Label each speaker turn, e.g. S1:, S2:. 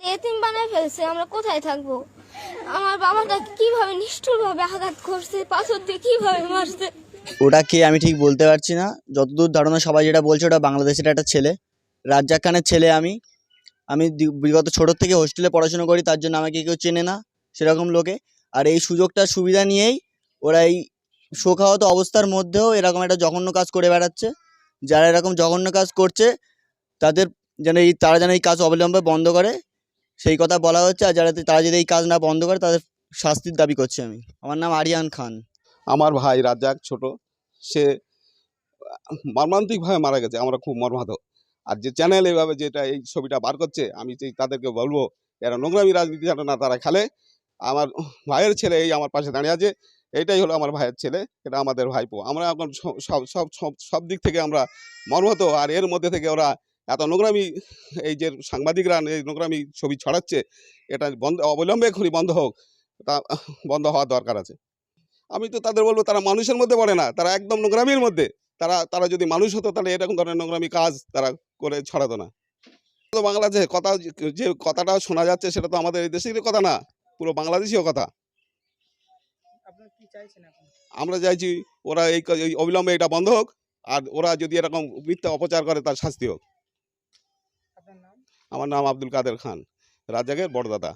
S1: এতিম বানায় ফেলছে, আমরা কোথায় থাকব? আমার বাবাটা কীভাবে নিষ্ঠুরভাবে আঘাত করছে, পাথর দিয়ে কীভাবে মারছে?
S2: ওটা কে আমি ঠিক বলতে পারছি না। যতদূর ধারণা সবাই যেটা বলছে, ওটা বাংলাদেশের একটা ছেলে, রাজ্জাক খানের ছেলে আমি। আমি বিগত ছোটোর থেকে হোস্টেলে পড়াশোনা করি, তার জন্য আমাকে কেউ চেনে না সেরকম লোকে। আর এই সুযোগটা, সুবিধা নিয়েই ওরা এই শোকাহত অবস্থার মধ্যেও এরকম একটা জঘন্য কাজ করে বেড়াচ্ছে। যারা এরকম জঘন্য কাজ করছে, তাদের যেন এই, তারা যেন এই কাজ অবিলম্বে বন্ধ করে। সেই কথা বলা হচ্ছে আর যারা তারা যদি এই কাজ না বন্ধ করে তাদের শাস্তির দাবি করছি আমি। আমার নাম আরিয়ান খান।
S3: আমার ভাই রাজাক ছোট। সে মর্মান্তিকভাবে মারা গেছে। আমরা খুব মর্মাহত। আর যে চ্যানেল এইভাবে যেটা এই ছবিটা বার করছে, আমি তাদেরকে বলব, এরা নোংরামি রাজনীতি যেন না, তারা খেলে। আমার ভাইয়ের ছেলে এই আমার পাশে দাঁড়িয়ে আছে। এইটাই হলো আমার ভাইয়ের ছেলে, এটা আমাদের ভাইপো। আমরা এখন সব সব সব দিক থেকে আমরা মর্মাহত। আর এর মধ্যে থেকে ওরা এত নোংরামি এই যে সাংবাদিকরা এই নোংরামি ছবি ছড়াচ্ছে এটা বন্ধ অবিলম্বে এখনই বন্ধ হোক তা বন্ধ হওয়ার দরকার আছে। আমি তো তাদের বলব তারা মানুষের মধ্যে পড়ে না তারা একদম নোংরামির মধ্যে। তারা তারা যদি মানুষ হতো তাহলে এরকম ধরনের নোংরামি কাজ তারা করে ছড়াতো না। তো বাংলাদেশে কথা যে কথাটা শোনা যাচ্ছে সেটা তো আমাদের এই দেশের কথা না পুরো বাংলাদেশীয় কথা।
S4: আপনারা কি চাইছেন
S3: আমরা চাইছি ওরা এই অবিলম্বে এটা বন্ধ হোক আর ওরা যদি এরকম মিথ্যা অপচার করে তার শাস্তি হোক। আমার নাম আব্দুল কাদের খান। রাজ্জাকের বড়দাদা